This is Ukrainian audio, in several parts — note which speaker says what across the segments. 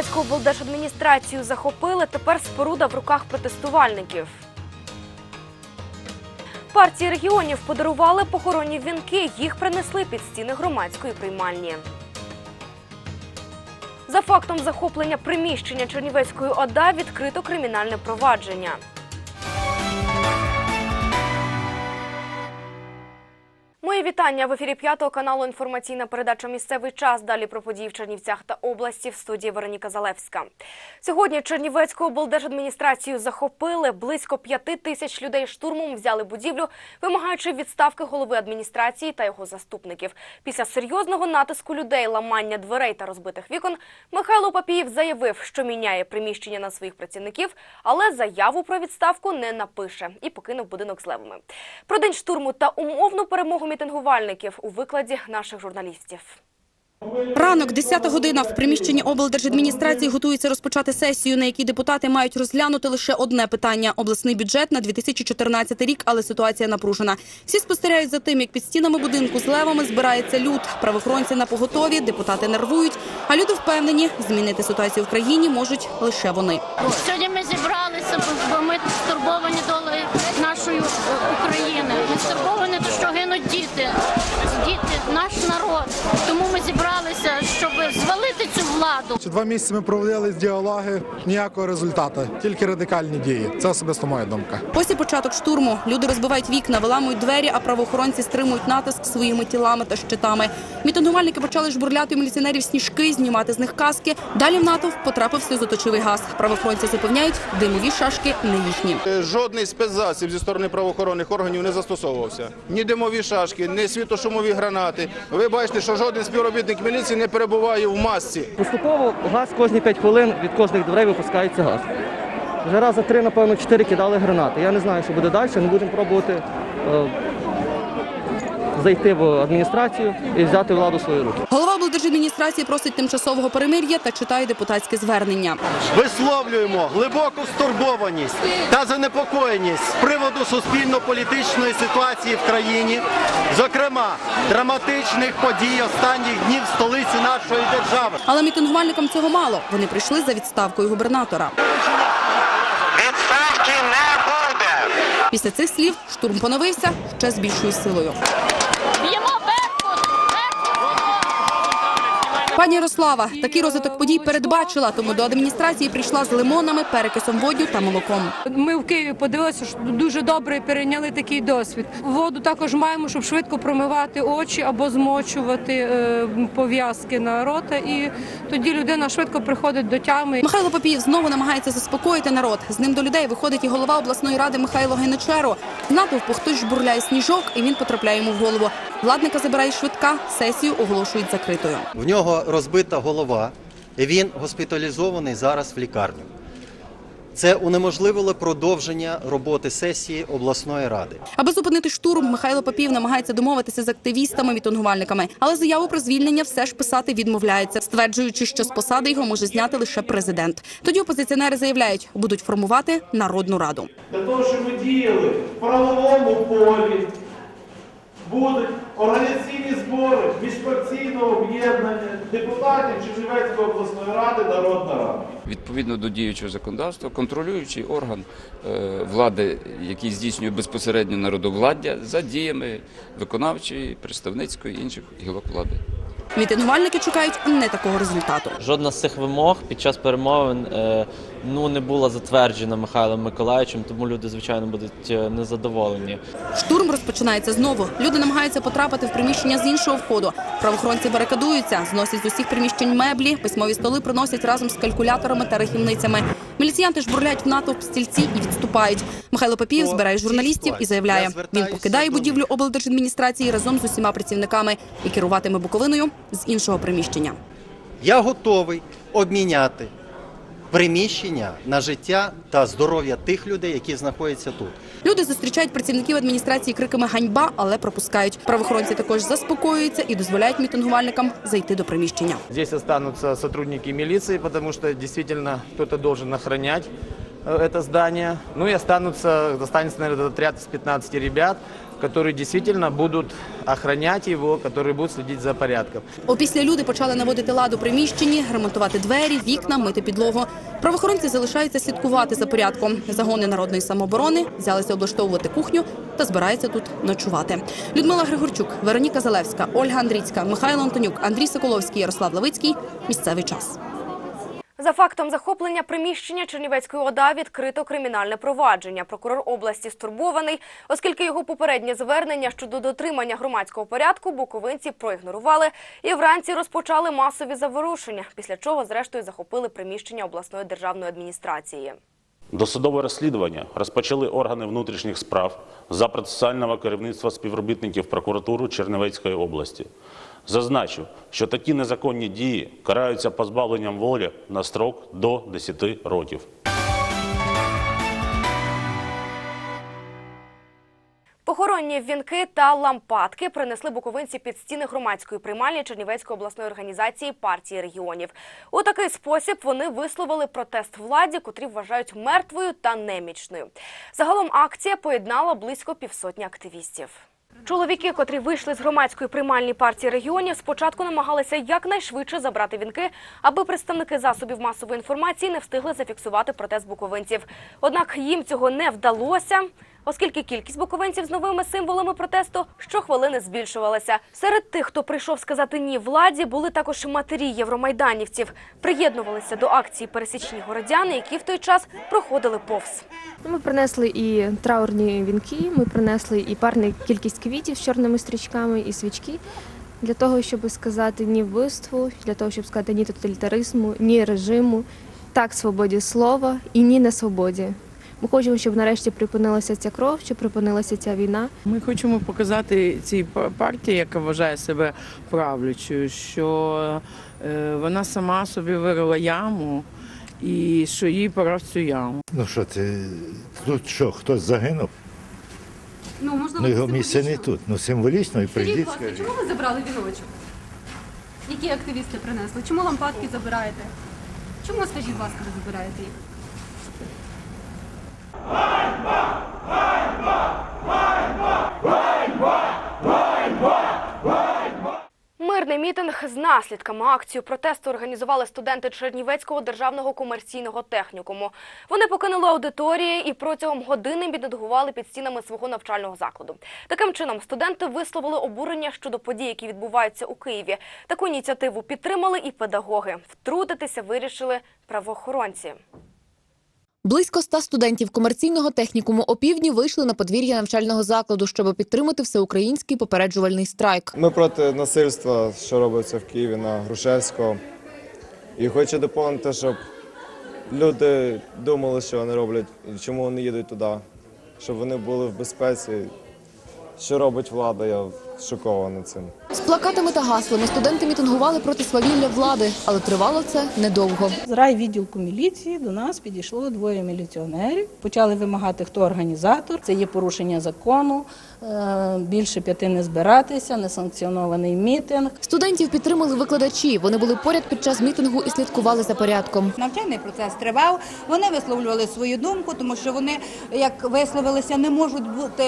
Speaker 1: Чернівецьку облдержадміністрацію захопили. Тепер споруда в руках протестувальників. Партії регіонів подарували похоронні вінки. Їх принесли під стіни громадської приймальні. За фактом захоплення приміщення Чернівецької ОДА відкрито кримінальне провадження. Мої вітання в ефірі п'ятого каналу. Інформаційна передача Місцевий час. Далі про події в Чернівцях та області в студії Вероніка Залевська. Сьогодні Чернівецьку облдержадміністрацію захопили. Близько п'яти тисяч людей штурмом взяли будівлю, вимагаючи відставки голови адміністрації та його заступників. Після серйозного натиску людей, ламання дверей та розбитих вікон, Михайло Папієв заявив, що міняє приміщення на своїх працівників, але заяву про відставку не напише і покинув будинок з левами. Про день штурму та умовну перемогу мітингувальників у викладі наших журналістів.
Speaker 2: Ранок, 10 година. В приміщенні облдержадміністрації готується розпочати сесію, на якій депутати мають розглянути лише одне питання – обласний бюджет на 2014 рік, але ситуація напружена. Всі спостерігають за тим, як під стінами будинку з левами збирається люд. Правоохоронці на поготові, депутати нервують, а люди впевнені, змінити ситуацію в країні можуть лише вони.
Speaker 3: Сьогодні ми зібралися, бо ми стурбовані долею нашої е, України. Ми стурбовані, то що second. Наш народ. Тому ми зібралися, щоб звалити цю владу.
Speaker 4: Ці два місяці ми проводили діалоги, ніякого результату, тільки радикальні дії. Це особисто моя думка.
Speaker 2: І початок штурму. Люди розбивають вікна, виламують двері, а правоохоронці стримують натиск своїми тілами та щитами. Мітингувальники почали жбурляти у міліціонерів сніжки, знімати з них каски. Далі в натовп потрапив сльозоточивий газ. Правоохоронці запевняють, димові шашки не їхні.
Speaker 5: Е, Жодний спецзасіб зі сторони правоохоронних органів не застосовувався. Ні димові шашки, ні світошумові гранати. Ви бачите, що жоден співробітник міліції не перебуває в масці.
Speaker 6: Поступово газ кожні 5 хвилин від кожних дверей випускається газ. Вже раз за три, напевно, чотири кидали гранати. Я не знаю, що буде далі. Ми будемо пробувати е, зайти в адміністрацію і взяти владу в свої руки.
Speaker 2: Голова облдержадміністрації просить тимчасового перемир'я та читає депутатське звернення.
Speaker 7: Висловлюємо глибоку стурбованість та занепокоєність з приводу суспільно-політичної ситуації в країні, зокрема драматичних подій останніх днів в столиці нашої держави.
Speaker 2: Але мітингувальникам цього мало. Вони прийшли за відставкою губернатора.
Speaker 8: Відставки не буде.
Speaker 2: Після цих слів штурм поновився ще з більшою силою. Пані Ярослава такий розвиток подій передбачила, тому до адміністрації прийшла з лимонами, перекисом водню та молоком.
Speaker 9: Ми в Києві подивилися, що дуже добре перейняли такий досвід. Воду також маємо, щоб швидко промивати очі або змочувати е, пов'язки на рота, і тоді людина швидко приходить до тями.
Speaker 2: Михайло Папієв знову намагається заспокоїти народ. З ним до людей виходить і голова обласної ради Михайло Гайничеро. З натовпу хтось жбурляє сніжок, і він потрапляє йому в голову. Владника забирає швидка. Сесію оголошують закритою.
Speaker 7: В нього розбита голова, і він госпіталізований зараз в лікарню. Це унеможливило продовження роботи сесії обласної ради.
Speaker 2: Аби зупинити штурм, Михайло Папієв намагається домовитися з активістами, мітингувальниками, але заяву про звільнення все ж писати відмовляється, стверджуючи, що з посади його може зняти лише президент. Тоді опозиціонери заявляють, будуть формувати народну раду.
Speaker 10: для того, щоб ми діяли в правовому полі, будуть організаційні збори міжфракційного об'єднання депутатів Чернівецької обласної ради Народна Рада.
Speaker 11: Відповідно до діючого законодавства, контролюючий орган е, влади, який здійснює безпосередньо народовладдя за діями виконавчої, представницької інших гілок влади.
Speaker 2: Мітингувальники чекають не такого результату.
Speaker 6: Жодна з цих вимог під час перемовин е, ну не була затверджена Михайлом Миколаївичем, тому люди звичайно будуть е, незадоволені.
Speaker 2: Штурм розпочинається знову. Люди намагаються потрапити в приміщення з іншого входу. Правоохоронці барикадуються, зносять з усіх приміщень меблі, письмові столи приносять разом з калькуляторами та рахівницями. Міліціянти ж бурлять в натовп стільці і відступають. Михайло Папієв збирає журналістів і заявляє, він покидає будівлю облдержадміністрації разом з усіма працівниками і керуватиме Буковиною з іншого приміщення.
Speaker 7: Я готовий обміняти приміщення на життя та здоров'я тих людей, які знаходяться тут.
Speaker 2: Люди зустрічають працівників адміністрації криками ганьба, але пропускають. Правоохоронці також заспокоюються і дозволяють мітингувальникам зайти до приміщення.
Speaker 10: Здесь останутся сотрудники милиции, потому что действительно кто-то должен охранять э, это здание. Ну останутся, останется, наверное, отряд из 15 ребят,
Speaker 8: которые действительно будут охранять его, которые будут следить за порядком.
Speaker 2: Опісля люди почали наводити лад у приміщенні, ремонтувати двері, вікна, мити підлогу. Правоохоронці залишаються слідкувати за порядком. Загони народної самооборони взялися облаштовувати кухню та збираються тут ночувати. Людмила Григорчук, Вероніка Залевська, Ольга Андрійська, Михайло Антонюк, Андрій Соколовський, Ярослав Лавицький. Місцевий час.
Speaker 1: За фактом захоплення приміщення Чернівецької ОДА відкрито кримінальне провадження. Прокурор області стурбований, оскільки його попереднє звернення щодо дотримання громадського порядку буковинці проігнорували і вранці розпочали масові заворушення, після чого зрештою захопили приміщення обласної державної адміністрації.
Speaker 12: Досудове розслідування розпочали органи внутрішніх справ за процесуального керівництва співробітників прокуратури Чернівецької області. Зазначу, що такі незаконні дії караються позбавленням волі на строк до 10 років.
Speaker 1: Похоронні вінки та лампадки принесли буковинці під стіни громадської приймальні Чернівецької обласної організації партії регіонів. У такий спосіб вони висловили протест владі, котрі вважають мертвою та немічною. Загалом акція поєднала близько півсотні активістів. Чоловіки, котрі вийшли з громадської приймальні партії регіонів, спочатку намагалися якнайшвидше забрати вінки, аби представники засобів масової інформації не встигли зафіксувати протест буковинців. Однак їм цього не вдалося. Оскільки кількість буковинців з новими символами протесту щохвилини збільшувалася. Серед тих, хто прийшов сказати ні владі, були також матері євромайданівців. Приєднувалися до акції пересічні городяни, які в той час проходили повз.
Speaker 13: Ми принесли і траурні вінки, ми принесли і парну кількість квітів з чорними стрічками, і свічки для того, щоб сказати ні вбивству, для того, щоб сказати ні тоталітаризму, ні режиму, так свободі слова і ні не свободі. Ми хочемо, щоб нарешті припинилася ця кров, щоб припинилася ця війна.
Speaker 14: Ми хочемо показати цій партії, яка вважає себе правлячою, що е, вона сама собі вирила яму і що їй пора в цю яму.
Speaker 15: Ну що це? Тут що, хтось загинув?
Speaker 2: Ну, можливо,
Speaker 15: Ну його місце не тут. Ну символічно і прийдіть. скажіть.
Speaker 2: чому ви забрали віночок? Які активісти принесли? Чому лампадки забираєте? Чому, скажіть, будь ласка, ви забираєте їх?
Speaker 1: Мирний мітинг з наслідками акцію протесту організували студенти Чернівецького державного комерційного технікуму. Вони покинули аудиторії і протягом години мітингували під стінами свого навчального закладу. Таким чином, студенти висловили обурення щодо подій, які відбуваються у Києві. Таку ініціативу підтримали і педагоги. Втрутитися вирішили правоохоронці.
Speaker 16: Близько ста студентів комерційного технікуму опівдні вийшли на подвір'я навчального закладу, щоб підтримати всеукраїнський попереджувальний страйк.
Speaker 17: Ми проти насильства, що робиться в Києві на Грушевського. І хочу доповнити, щоб люди думали, що вони роблять і чому вони їдуть туди, щоб вони були в безпеці. Що робить влада, я шокований цим.
Speaker 16: З плакатами та гаслами студенти мітингували проти свавілля влади, але тривало це недовго.
Speaker 18: З райвідділку міліції до нас підійшло двоє міліціонерів. Почали вимагати, хто організатор. Це є порушення закону. е, Більше п'яти не збиратися, несанкціонований мітинг.
Speaker 16: Студентів підтримали викладачі. Вони були поряд під час мітингу і слідкували за порядком.
Speaker 19: Навчальний процес тривав. Вони висловлювали свою думку, тому що вони, як висловилися, не можуть бути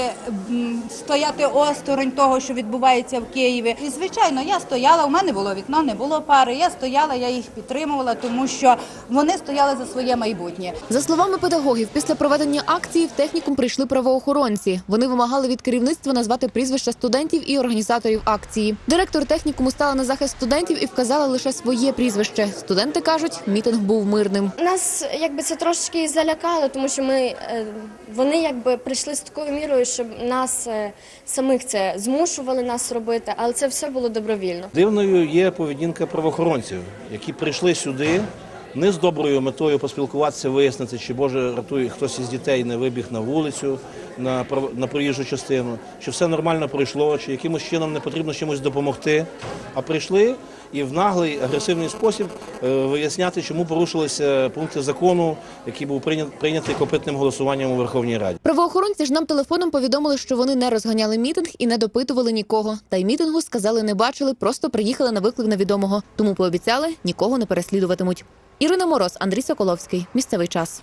Speaker 19: стояти осторонь того, що відбувається в Києві. І звичайно, я стояла. У мене було вікно, не було пари. Я стояла, я їх підтримувала, тому що вони стояли за своє майбутнє.
Speaker 16: За словами педагогів, після проведення акції в технікум прийшли правоохоронці. Вони вимагали від керівництва назвати прізвища студентів і організаторів акції. Директор технікуму стала на захист студентів і вказала лише своє прізвище. Студенти кажуть, мітинг був мирним.
Speaker 13: Нас якби це трошки залякало, тому що ми е, вони якби прийшли з такою мірою, щоб нас е, самих це змушували нас робити, але це все було добровільно.
Speaker 20: Дивною є поведінка правоохоронців, які прийшли сюди не з доброю метою поспілкуватися, вияснити, чи Боже рятує хтось із дітей не вибіг на вулицю, на на проїжджу частину, чи все нормально пройшло, чи якимось чином не потрібно чимось допомогти. А прийшли і в наглий агресивний спосіб е, виясняти, чому порушилися пункти закону, який був прийнят- прийнятий копитним голосуванням у Верховній Раді.
Speaker 16: Правоохоронці ж нам телефоном повідомили, що вони не розганяли мітинг і не допитували нікого. Та й мітингу сказали, не бачили, просто приїхали на виклик невідомого. Тому пообіцяли, нікого не переслідуватимуть. Ірина Мороз, Андрій Соколовський. Місцевий час.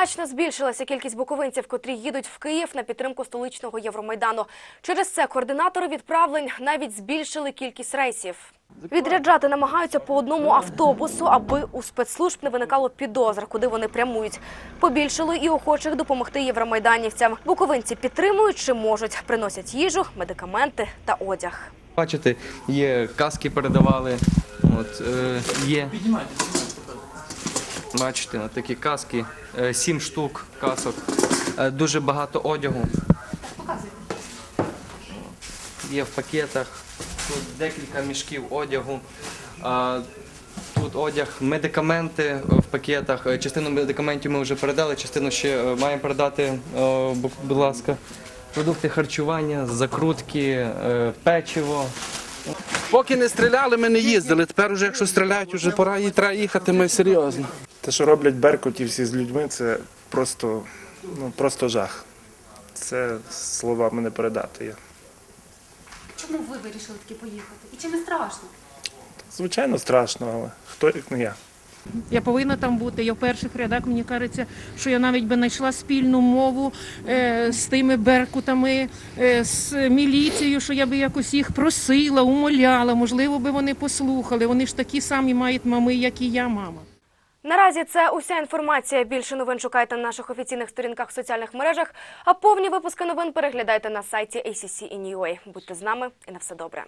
Speaker 1: Значно збільшилася кількість буковинців, котрі їдуть в Київ на підтримку столичного Євромайдану. Через це координатори відправлень навіть збільшили кількість рейсів. Відряджати намагаються по одному автобусу, аби у спецслужб не виникало підозр, куди вони прямують. Побільшало і охочих допомогти євромайданівцям. Буковинці підтримують чи можуть, приносять їжу, медикаменти та одяг.
Speaker 21: Бачите, є каски передавали. От, е, є. Бачите, от такі каски, е, сім штук касок, е, дуже багато одягу. Є в пакетах, тут декілька мішків одягу. Тут одяг, медикаменти в пакетах. Е, Частину медикаментів ми вже передали, частину ще маємо передати, будь ласка. Продукти харчування, закрутки, печиво.
Speaker 22: Поки не стріляли, ми не їздили. Тепер, уже, якщо стріляють, вже пора і треба їхати, ми серйозно.
Speaker 10: Те, що роблять беркутівці з людьми, це просто, ну, просто жах. Це словами не передати. Я.
Speaker 23: Чому ви вирішили таки поїхати? І чи не страшно?
Speaker 10: Звичайно, страшно, але хто як не я.
Speaker 24: Я повинна там бути. Я в перших рядах мені кажеться, що я навіть би знайшла спільну мову е, з тими беркутами, е, з міліцією, що я би якось їх просила, умоляла. Можливо, би вони послухали. Вони ж такі самі мають мами, як і я, мама.
Speaker 1: Наразі це уся інформація. Більше новин шукайте на наших офіційних сторінках в соціальних мережах. А повні випуски новин переглядайте на сайті ACC і Будьте з нами і на все добре.